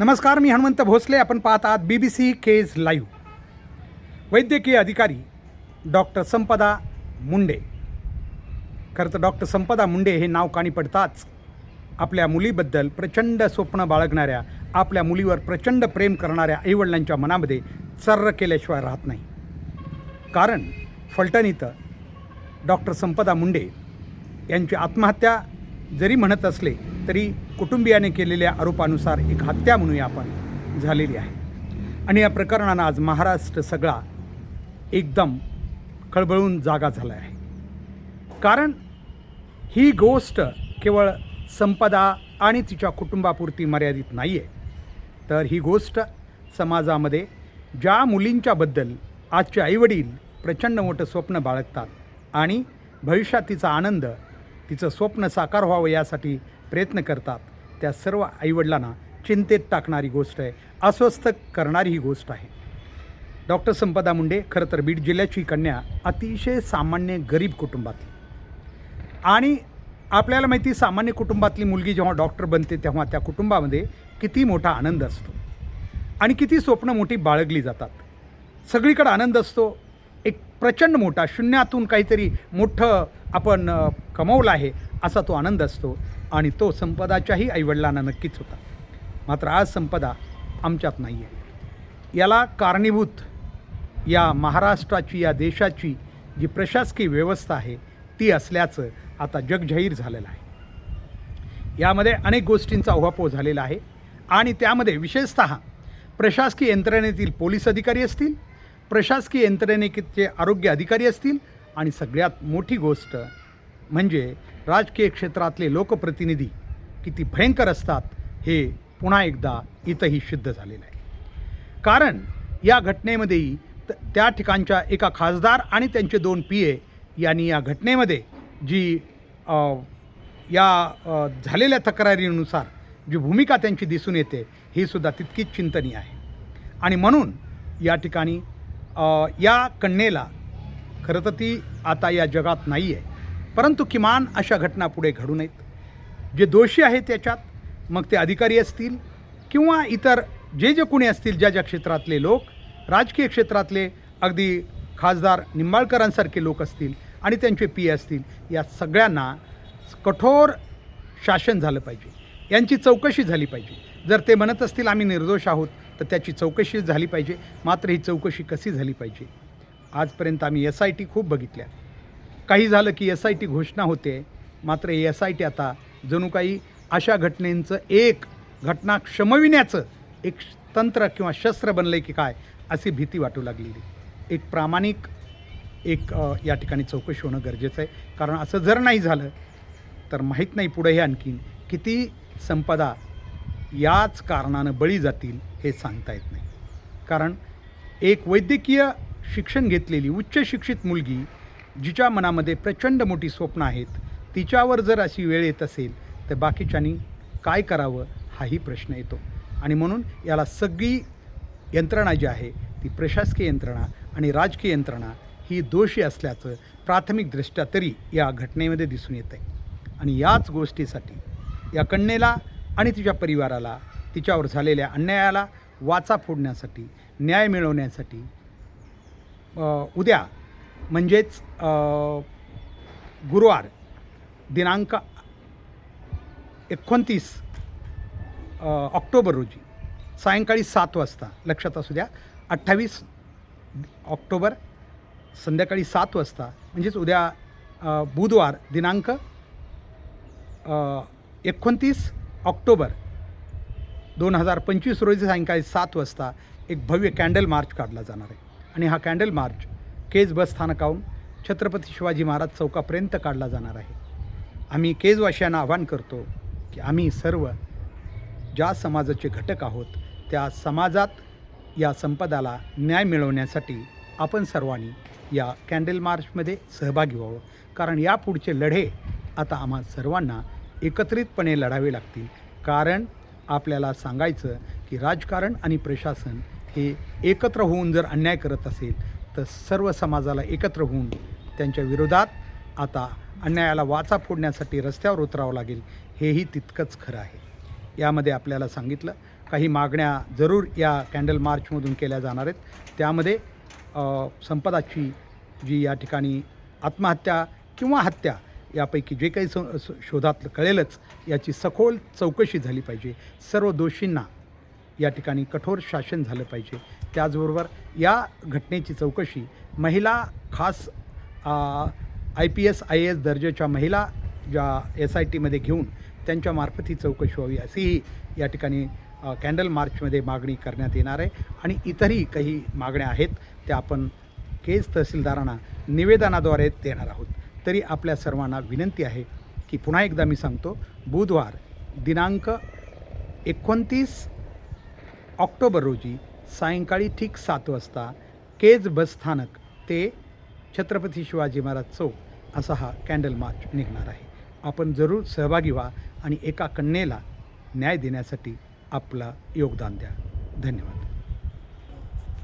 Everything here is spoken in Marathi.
नमस्कार मी हनुमंत भोसले. आपण पाहत आहात B B C Kej live वैद्यकीय अधिकारी डॉक्टर संपदा मुंडे. खरं तर डॉक्टर संपदा मुंडे हे नाव काणी पडताच आपल्या मुलीबद्दल प्रचंड स्वप्न बाळगणाऱ्या आपल्या मुलीवर प्रचंड प्रेम करणाऱ्या आईवडिलांच्या मनामध्ये चर्र केल्याशिवाय राहत नाही. कारण फलटण इथं डॉक्टर संपदा मुंडे यांची आत्महत्या जरी म्हणत असले तरी कुटुंबियाने केलेल्या आरोपानुसार एक हत्या म्हणूया आपण झालेली आहे. आणि या प्रकरणानं आज महाराष्ट्र सगळा एकदम खळबळून जागा झाला आहे. कारण ही गोष्ट केवळ संपदा आणि तिच्या कुटुंबापुरती मर्यादित नाही आहे तर ही गोष्ट समाजामध्ये ज्या मुलींच्याबद्दल आजचे आईवडील प्रचंड मोठं स्वप्न बाळगतात आणि भविष्यात तिचा आनंद तिचं स्वप्न साकार व्हावं यासाठी प्रयत्न करतात. त्या सर्व आईवडिलांना चिंतेत टाकणारी गोष्ट आहे. अस्वस्थ करणारी ही गोष्ट आहे. डॉक्टर संपदा मुंडे खरं तर बीड जिल्ह्याची कन्या अतिशय सामान्य गरीब कुटुंबातली. आणि आपल्याला माहिती सामान्य कुटुंबातली मुलगी जेव्हा डॉक्टर बनते तेव्हा त्या कुटुंबामध्ये किती मोठा आनंद असतो. आणि किती स्वप्न मोठी बाळगली जातात. सगळीकडे आनंद असतो. एक प्रचंड मोठा शून्यातून काहीतरी मोठं आपण कमवला आहे असा तो आनंद असतो आणि तो संपदाच्याही आईवडिलांना नक्कीच होता. मात्र आज संपदा आमच्यात नाही आहे याला कारणीभूत या महाराष्ट्राची या देशाची जी प्रशासकीय व्यवस्था आहे ती असल्याचं आता जगजाहीर झालेलं आहे. यामध्ये अनेक गोष्टींचा उहापोह झालेला आहे आणि त्यामध्ये विशेषत प्रशासकीय यंत्रणेतील पोलीस अधिकारी असतील प्रशासकीय यंत्रणेचे आरोग्य अधिकारी असतील आणि सगळ्यात मोठी गोष्ट म्हणजे राजकीय क्षेत्रातले लोकप्रतिनिधी किती भयंकर असतात हे पुन्हा एकदा इथंही सिद्ध झालेलं आहे. कारण या घटनेमध्येही त- त्या ठिकाणच्या एका खासदार आणि त्यांचे दोन पी ए यांनी या घटनेमध्ये जी आ, या झालेल्या तक्रारीनुसार जी भूमिका त्यांची दिसून येते ही सुद्धा तितकीच चिंतनीय आहे. आणि म्हणून या ठिकाणी या कन्येला खरं तर ती आता या जगात नाही आहे परंतु किमान अशा घटना पुढे घडू नयेत. जे दोषी आहेत त्याच्यात मग ते अधिकारी असतील किंवा इतर जे जे कोणी असतील ज्या ज्या क्षेत्रातले लोक राजकीय क्षेत्रातले अगदी खासदार निंबाळकरांसारखे लोक असतील आणि त्यांचे पी असतील या सगळ्यांना कठोर शासन झालं पाहिजे. यांची चौकशी झाली पाहिजे. जर ते म्हणत असतील आम्ही निर्दोष आहोत तर त्याची चौकशी झाली पाहिजे. मात्र ही चौकशी कशी झाली पाहिजे? आजपर्यंत आम्ही एस आय टी खूप बघितल्या. काही झालं की एस आय टी घोषणा होते मात्र एस आय टी आता जणू काही अशा घटनेचं एक घटना क्षमविण्याचं एक तंत्र किंवा शस्त्र बनलं आहे की काय अशी भीती वाटू लागलेली. एक प्रामाणिक एक या ठिकाणी चौकशी होणं गरजेचं आहे. कारण असं जर नाही झालं तर माहीत नाही पुढे हे आणखीन किती संपदा याच कारणानं बळी जातील हे सांगता येत नाही. कारण एक वैद्यकीय शिक्षण घेतलेली उच्च शिक्षित मुलगी जिच्या मनामध्ये प्रचंड मोठी स्वप्न आहेत तिच्यावर जर अशी वेळ येत असेल तर बाकीच्यांनी काय करावं हाही प्रश्न येतो. आणि म्हणून याला सगळी यंत्रणा जी आहे ती प्रशासकीय यंत्रणा आणि राजकीय यंत्रणा ही दोषी असल्याचं प्राथमिकदृष्ट्या तरी या घटनेमध्ये दिसून येतं आहे आणि याच गोष्टीसाठी या कन्येला आणि तिच्या परिवाराला तिच्यावर झालेल्या अन्यायाला वाचा फोडण्यासाठी न्याय मिळवण्यासाठी उद्या म्हणजेच गुरुवार दिनांक एकोणतीस ऑक्टोबर रोजी सायंकाळी सात वाजता लक्षात असू द्या अठ्ठावीस ऑक्टोबर संध्याकाळी सात वाजता म्हणजेच उद्या बुधवार दिनांक एकोणतीस ऑक्टोबर दोन हजार पंचवीस रोजी सायंकाळी सात वाजता एक भव्य कॅन्डल मार्च काढला जाणार आहे. आणि हा कॅन्डल मार्च केज बस स्थानकाहून छत्रपती शिवाजी महाराज चौकापर्यंत काढला जाणार आहे. आम्ही केजवासियांना आवाहन करतो की आम्ही सर्व ज्या समाजाचे घटक आहोत त्या समाजात या संपदाला न्याय मिळवण्यासाठी आपण सर्वांनी या कॅन्डल मार्चमध्ये सहभागी व्हावं. कारण यापुढचे लढे आता आम्हा सर्वांना एकत्रितपणे लढावे लागतील. कारण आपल्याला सांगायचं की राजकारण आणि प्रशासन हे एकत्र होऊन जर अन्याय करत असेल तर सर्व समाजाला एकत्र होऊन त्यांच्या विरोधात आता अन्यायाला वाचा फोडण्यासाठी रस्त्यावर उतरावं लागेल हेही तितकंच खरं आहे. यामध्ये आपल्याला सांगितलं काही मागण्या जरूर या कॅन्डल मार्चमधून केल्या जाणार आहेत. त्यामध्ये संपदाची जी या ठिकाणी आत्महत्या किंवा हत्या यापैकी जे काही स- शोधात कळेलच याची सखोल चौकशी झाली पाहिजे. सर्व दोषींना या ठिकाणी कठोर शासन झालं पाहिजे. त्याचबरोबर या घटनेची चौकशी महिला खास I P S I S दर्जाच्या महिला ज्या एस आय टीमध्ये घेऊन त्यांच्यामार्फत ही चौकशी व्हावी अशीही या ठिकाणी कॅन्डल मार्चमध्ये मागणी करण्यात येणार आहे. आणि इतरही काही मागण्या आहेत त्या आपण केज तहसीलदारांना निवेदनाद्वारे देणार आहोत. तरी आपल्या सर्वांना विनंती आहे की पुन्हा एकदा मी सांगतो बुधवार दिनांक एकोणतीस ऑक्टोबर रोजी सायंकाळी ठीक सात वाजता केज बस स्थानक ते छत्रपती शिवाजी महाराज चौक असा हा कॅन्डल मार्च निघणार आहे. आपण जरूर सहभागी व्हा आणि एका कन्येला न्याय देण्यासाठी आपला योगदान द्या. धन्यवाद.